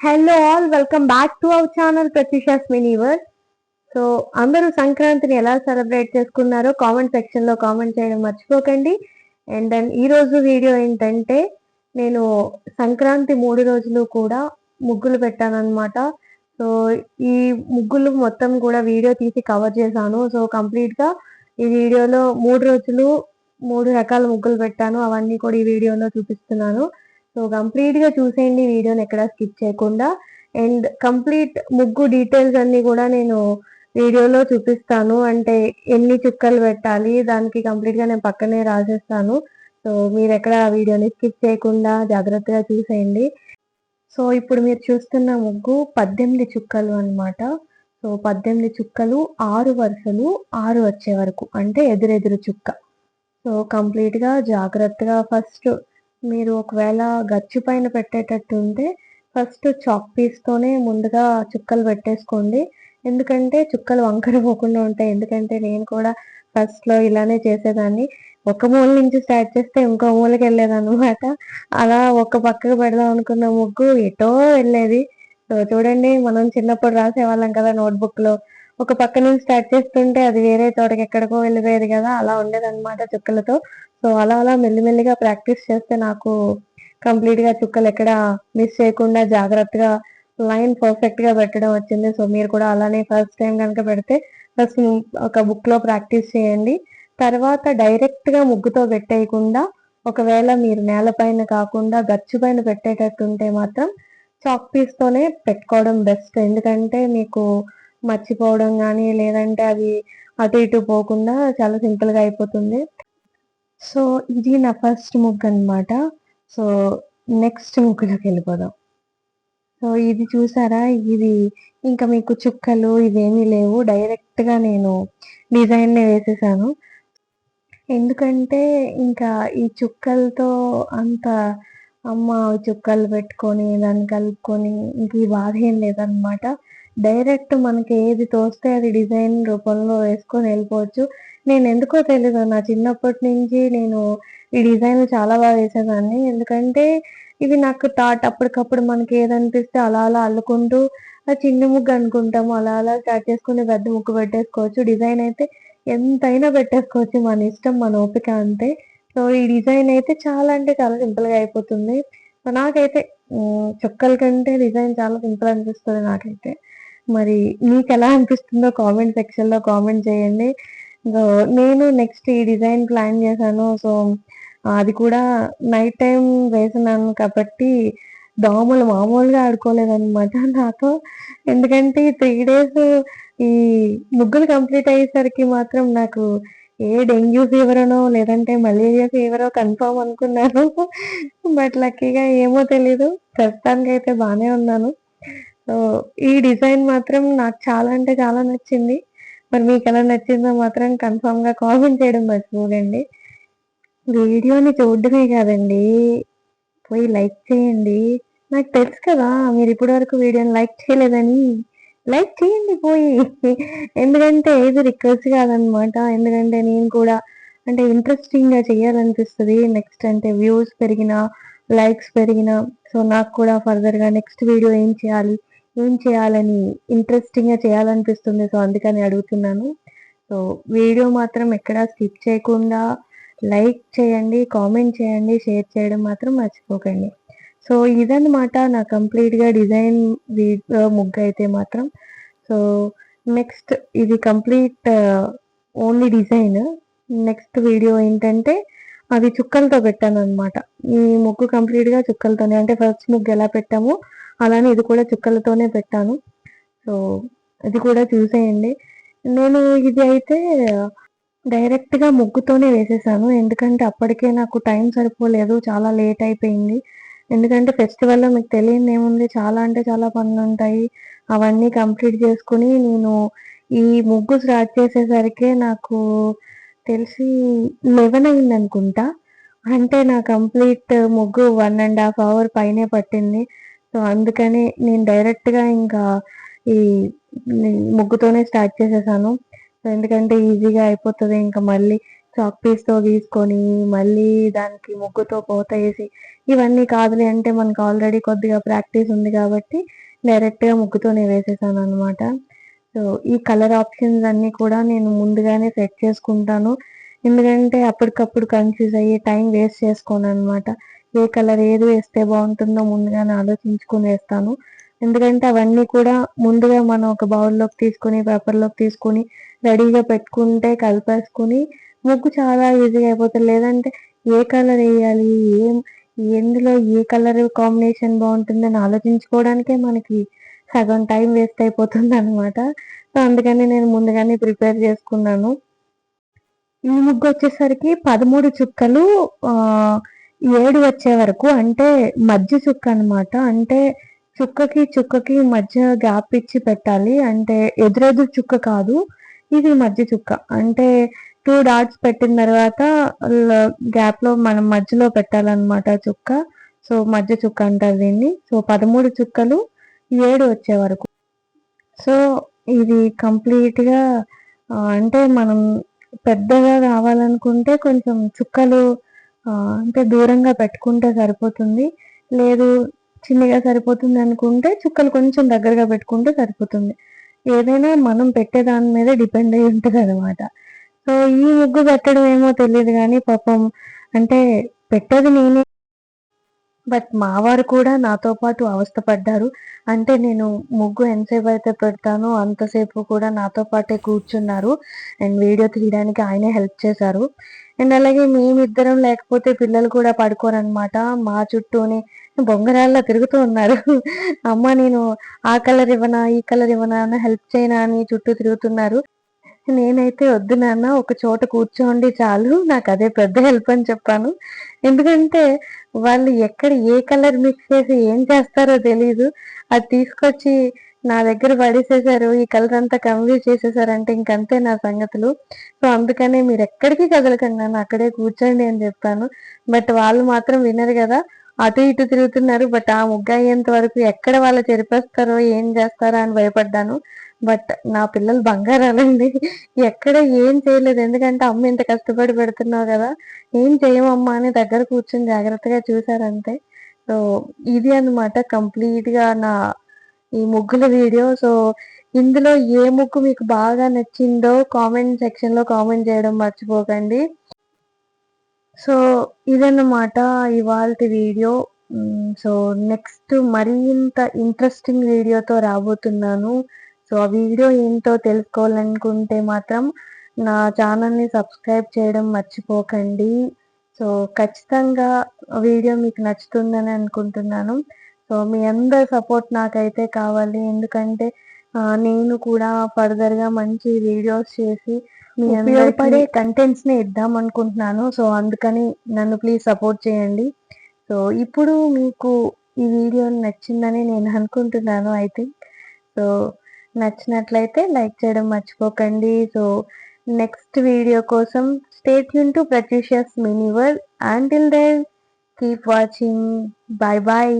Hello all welcome back to our channel Pratyusha's mini world so అందరూ సంక్రాంతిని ఎలా celebrate చేసుకున్నారో కామెంట్ సెక్షన్లో కామెంట్ చేయడం మర్చిపోకండి. అండ్ దెన్ ఈరోజు వీడియో ఏంటంటే నేను సంక్రాంతి మూడు రోజులు కూడా ముగ్గులు పెట్టానమాట సో ఈ ముగ్గులు మొత్తం కూడా వీడియో తీసి కవర్ చేశాను. సో కంప్లీట్గా ఈ వీడియోలో మూడు రోజులు మూడు రకాల ముగ్గులు పెట్టాను. అవన్నీ కూడా ఈ వీడియోలో చూపిస్తున్నాను. సో కంప్లీట్గా చూసేయండి వీడియోని ఎక్కడ స్కిప్ చేయకుండా. అండ్ కంప్లీట్ ముగ్గు డీటెయిల్స్ అన్ని కూడా నేను వీడియోలో చూపిస్తాను. అంటే ఎన్ని చుక్కలు పెట్టాలి దానికి కంప్లీట్గా నేను పక్కనే రాసేస్తాను. సో మీరు ఎక్కడ వీడియోని స్కిప్ చేయకుండా జాగ్రత్తగా చూసేయండి. సో ఇప్పుడు మీరు చూస్తున్న ముగ్గు పద్దెనిమిది చుక్కలు అన్నమాట. సో పద్దెనిమిది చుక్కలు ఆరు వరుసలు ఆరు వచ్చే వరకు. అంటే ఎదురెదురు చుక్క. సో కంప్లీట్గా జాగ్రత్తగా ఫస్ట్ మీరు ఒకవేళ గచ్చు పైన పెట్టేటట్టు ఉంటే ఫస్ట్ చాక్ పీస్ తోనే ముందుగా చుక్కలు పెట్టేసుకోండి. ఎందుకంటే చుక్కలు వంకర పోకుండా ఉంటాయి. ఎందుకంటే నేను కూడా ఫస్ట్లో ఇలానే చేసేదాన్ని. ఒక మూల నుంచి స్టార్ట్ చేస్తే ఇంకో మూలకి వెళ్ళేది అనమాట అలా ఒక పక్కకు పెడదాం అనుకున్న ముగ్గు ఎటో వెళ్ళేది. సో చూడండి మనం చిన్నప్పుడు రాసేవాళ్ళం కదా నోట్బుక్లో ఒక పక్క నుంచి స్టార్ట్ చేస్తుంటే అది వేరే చోటకి ఎక్కడికో వెళ్ళిపోయేది కదా. అలా ఉండేది అనమాట చుక్కలతో. సో అలా అలా మెల్లిమెల్లిగా ప్రాక్టీస్ చేస్తే నాకు కంప్లీట్గా చుక్కలు ఎక్కడ మిస్ చేయకుండా జాగ్రత్తగా లైన్ పర్ఫెక్ట్గా పెట్టడం వచ్చింది. సో మీరు కూడా అలానే ఫస్ట్ టైం కనుక పెడితే ఫస్ట్ ఒక బుక్లో ప్రాక్టీస్ చేయండి. తర్వాత డైరెక్ట్గా ముగ్గుతో పెట్టేయకుండా ఒకవేళ మీరు నేలపైన కాకుండా గచ్చు పైన పెట్టేటట్టు ఉంటే మాత్రం చాక్ పీస్ తోనే పెట్టుకోవడం బెస్ట్. ఎందుకంటే మీకు మర్చిపోవడం కానీ లేదంటే అది అటు ఇటు పోకుండా చాలా సింపుల్గా అయిపోతుంది. సో ఇది నా ఫస్ట్ ముగ్గు అనమాట సో నెక్స్ట్ ముగ్గులోకి వెళ్ళిపోదాం. సో ఇది చూసారా? ఇది ఇంకా మీకు చుక్కలు ఇవేమీ లేవు. డైరెక్ట్గా నేను డిజైన్ వేసేసాను. ఎందుకంటే ఇంకా ఈ చుక్కలతో అంత అమ్మ చుక్కలు పెట్టుకొని దాన్ని కలుపుకొని ఇంక ఈ బాధ ఏం లేదనమాట డైరెక్ట్ మనకి ఏది తోస్తే అది డిజైన్ రూపంలో వేసుకొని వెళ్ళిపోవచ్చు. నేను ఎందుకో తెలీదు. నా చిన్నప్పటి నుంచి నేను ఈ డిజైన్ చాలా బాగా వేసేదాన్ని. ఎందుకంటే ఇవి నాకు థాట్ అప్పటికప్పుడు మనకి ఏదనిపిస్తే అలా అలా అల్లుకుంటూ ఆ చిన్న ముగ్గు అనుకుంటాము అలా అలా స్టార్ట్ చేసుకుని పెద్ద ముగ్గు పెట్టేసుకోవచ్చు. డిజైన్ అయితే ఎంతైనా పెట్టేసుకోవచ్చు. మన ఇష్టం మన ఓపిక అంతే. సో ఈ డిజైన్ అయితే చాలా అంటే చాలా సింపుల్గా అయిపోతుంది. సో నాకైతే చుక్కల కంటే డిజైన్ చాలా సింపుల్ అనిపిస్తుంది నాకైతే. మరి మీకు ఎలా అనిపిస్తుందో కామెంట్ సెక్షన్లో కామెంట్ చేయండి. సో నేను నెక్స్ట్ ఈ డిజైన్ ప్లాన్ చేశాను. సో అది కూడా నైట్ టైం వేసినాను కాబట్టి దోమలు మామూలుగా ఆడుకోలేదన్నమాట నాతో ఎందుకంటే త్రీ డేస్ ఈ ముగ్గులు కంప్లీట్ అయ్యేసరికి మాత్రం నాకు ఏ డెంగ్యూ ఫీవర్ లేదంటే మలేరియా ఫీవరో కన్ఫర్మ్ అనుకున్నాను. బట్ లక్కీగా ఏమో తెలీదు. ప్రస్తుతానికైతే బాగానే ఉన్నాను. సో ఈ డిజైన్ మాత్రం నాకు చాలా అంటే చాలా నచ్చింది. మరి మీకు ఎలా నచ్చిందో మాత్రం కన్ఫర్మ్గా కామెంట్ చేయడం మర్చిపోకండి. వీడియోని చూడడమే కాదండి. పోయి లైక్ చేయండి. నాకు తెలుసు కదా మీరు ఇప్పటి వరకు వీడియోని లైక్ చేయలేదని. లైక్ చేయండి పోయి. ఎందుకంటే ఇది రిక్వెస్ట్ కాదనమాట. ఎందుకంటే నేను కూడా అంటే ఇంట్రెస్టింగ్గా చేయాలనిపిస్తుంది. నెక్స్ట్ అంటే వ్యూస్ పెరిగిన లైక్స్ పెరిగిన. సో నాకు కూడా ఫర్దర్గా నెక్స్ట్ వీడియో ఏం చేయాలి? ఏం చేయాలని ఇంట్రెస్టింగ్గా చేయాలనిపిస్తుంది. సో అందుకని అడుగుతున్నాను. సో వీడియో మాత్రం ఎక్కడా స్కిప్ చేయకుండా లైక్ చేయండి కామెంట్ చేయండి షేర్ చేయడం మాత్రం మర్చిపోకండి. సో ఇదన్నమాట నా కంప్లీట్గా డిజైన్ ముగ్గు అయితే మాత్రం. సో నెక్స్ట్ ఇది complete only design next video ఏంటంటే అది చుక్కలతో పెట్టాను అనమాట ఈ ముగ్గు కంప్లీట్గా చుక్కలతోనే అంటే ఫస్ట్ ముగ్గు ఎలా పెట్టామో అలానే ఇది కూడా చుక్కలతోనే పెట్టాను. సో ఇది కూడా చూసేయండి. నేను ఇది అయితే డైరెక్ట్గా ముగ్గుతోనే వేసేసాను. ఎందుకంటే అప్పటికే నాకు టైం సరిపోలేదు. చాలా లేట్ అయిపోయింది. ఎందుకంటే ఫెస్టివల్లో మీకు తెలియదు ఏముంది? చాలా అంటే చాలా పనులు ఉంటాయి. అవన్నీ కంప్లీట్ చేసుకుని నేను ఈ ముగ్గు స్టార్ట్ చేసేసరికి నాకు తెలిసి లెవెన్ అయింది అనుకుంటా. అంటే నా కంప్లీట్ ముగ్గు వన్ అండ్ హాఫ్ అవర్ పైనే పట్టింది. సో అందుకని నేను డైరెక్ట్గా ఇంకా ఈ ముగ్గుతోనే స్టార్ట్ చేసేసాను. సో ఎందుకంటే ఈజీగా అయిపోతుంది ఇంకా మళ్ళీ చాక్ పీస్తో గీసుకొని మళ్ళీ దానికి ముగ్గుతో పోత వేసి ఇవన్నీ కాదులే అంటే మనకు ఆల్రెడీ కొద్దిగా ప్రాక్టీస్ ఉంది కాబట్టి డైరెక్ట్గా ముగ్గుతోనే వేసేసాను అనమాట సో ఈ కలర్ ఆప్షన్స్ అన్నీ కూడా నేను ముందుగానే సెట్ చేసుకుంటాను. ఎందుకంటే అప్పటికప్పుడు కన్ఫ్యూజ్ అయ్యి టైం వేస్ట్ చేసుకోను అనమాట ఏ కలర్ ఏది వేస్తే బాగుంటుందో ముందుగానే ఆలోచించుకొని వేస్తాను. ఎందుకంటే అవన్నీ కూడా ముందుగా మనం ఒక బౌల్లోకి తీసుకొని పేపర్లోకి తీసుకొని రెడీగా పెట్టుకుంటే కలిపేసుకుని ముగ్గు చాలా ఈజీగా అయిపోతుంది. లేదంటే ఏ కలర్ వేయాలి ఏం ఎందులో ఏ కలర్ కాంబినేషన్ బాగుంటుందని ఆలోచించుకోవడానికే మనకి సగం టైం వేస్ట్ అయిపోతుంది అనమాట సో అందుకని నేను ముందుగానే ప్రిపేర్ చేసుకున్నాను. ఈ ముగ్గు వచ్చేసరికి పదమూడు చుక్కలు ఏడు వచ్చే వరకు అంటే మధ్య చుక్క అనమాట అంటే చుక్కకి చుక్కకి మధ్య గ్యాప్ ఇచ్చి పెట్టాలి. అంటే ఎదురెదురు చుక్క కాదు ఇది మధ్య చుక్క. అంటే టూ డాట్స్ పెట్టిన తర్వాత గ్యాప్లో మనం మధ్యలో పెట్టాలన్నమాట చుక్క. సో మధ్య చుక్క అంటారు దీన్ని. సో పదమూడు చుక్కలు ఏడు వచ్చే వరకు. సో ఇది కంప్లీట్గా అంటే మనం పెద్దగా కావాలనుకుంటే కొంచెం చుక్కలు అంటే దూరంగా పెట్టుకుంటే సరిపోతుంది. లేదు చిన్నగా సరిపోతుంది అనుకుంటే చుక్కలు కొంచెం దగ్గరగా పెట్టుకుంటే సరిపోతుంది. ఏదైనా మనం పెట్టే దాని మీద డిపెండ్ అయి ఉంటుంది అనమాట సో ఈ ముగ్గు పెట్టడం ఏమో తెలియదు కానీ పాపం అంటే పెట్టేది నేనే బట్ మా వారు కూడా నాతో పాటు అవస్థపడ్డారు అంటే నేను ముగ్గు ఎంతసేపు అయితే పెడతానో అంతసేపు కూడా నాతో పాటే కూర్చున్నారు. అండ్ వీడియో తీయడానికి ఆయనే హెల్ప్ చేశారు. అండ్ అలాగే మేమిద్దరం లేకపోతే పిల్లలు కూడా పడుకోరనమాట మా చుట్టూనే బొంగరాల్లో తిరుగుతూ ఉన్నారు. అమ్మ నేను ఆ కలర్ ఇవ్వనా ఈ కలర్ ఇవ్వనా హెల్ప్ చేయనా అని చుట్టూ తిరుగుతున్నారు. నేనైతే వద్దు నాన్న ఒక చోట కూర్చోండి చాలు నాకు అదే పెద్ద హెల్ప్ అని చెప్పాను. ఎందుకంటే వాళ్ళు ఎక్కడ ఏ కలర్ మిక్స్ చేసి ఏం చేస్తారో తెలీదు. అది తీసుకొచ్చి నా దగ్గర పడేసేసారు ఈ కలర్ అంతా కన్వ్యూజ్ చేసేసారంటే ఇంకంతే నా సంగతులు. సో అందుకనే మీరు ఎక్కడికి కదలకండి నన్ను అక్కడే కూర్చోండి అని చెప్పాను. బట్ వాళ్ళు మాత్రం వినరు కదా అటు ఇటు తిరుగుతున్నారు బట్ ఆ ముగ్గు అయ్యేంత వరకు ఎక్కడ వాళ్ళు చెరిపేస్తారో ఏం చేస్తారో అని భయపడ్డాను. బట్ నా పిల్లలు బంగారాలండి. ఎక్కడ ఏం చేయలేదు. ఎందుకంటే అమ్మ ఇంత కష్టపడి పెడుతున్నావు కదా ఏం చేయమమ్మా అని దగ్గర కూర్చొని జాగ్రత్తగా చూసారంతే సో ఇది అనమాట కంప్లీట్గా నా ఈ ముగ్గుల వీడియో. సో ఇందులో ఏ ముగ్గు మీకు బాగా నచ్చిందో కామెంట్ సెక్షన్లో కామెంట్ చేయడం మర్చిపోకండి. సో ఇదన్నమాట ఇవాళ వీడియో. సో నెక్స్ట్ మరింత ఇంట్రెస్టింగ్ వీడియోతో రాబోతున్నాను. సో ఆ వీడియో ఏంటో తెలుసుకోవాలనుకుంటే మాత్రం నా ఛానల్ని సబ్స్క్రైబ్ చేయడం మర్చిపోకండి. సో ఖచ్చితంగా వీడియో మీకు నచ్చుతుందని అనుకుంటున్నాను. సో మీ అందరి సపోర్ట్ నాకైతే కావాలి. ఎందుకంటే నేను కూడా ఫర్దర్గా మంచి వీడియోస్ చేసి మీ ఉపయోగపడే కంటెంట్స్ని ఇద్దాం అనుకుంటున్నాను. సో అందుకని నన్ను ప్లీజ్ సపోర్ట్ చేయండి. సో ఇప్పుడు మీకు ఈ వీడియో నచ్చిందని నేను అనుకుంటున్నాను ఐ థింక్ సో నచ్చినట్లయితే లైక్ చేయడం మర్చిపోకండి. సో నెక్స్ట్ వీడియో కోసం stay Yoon to Pratyusha's mini world until then keep watching bye bye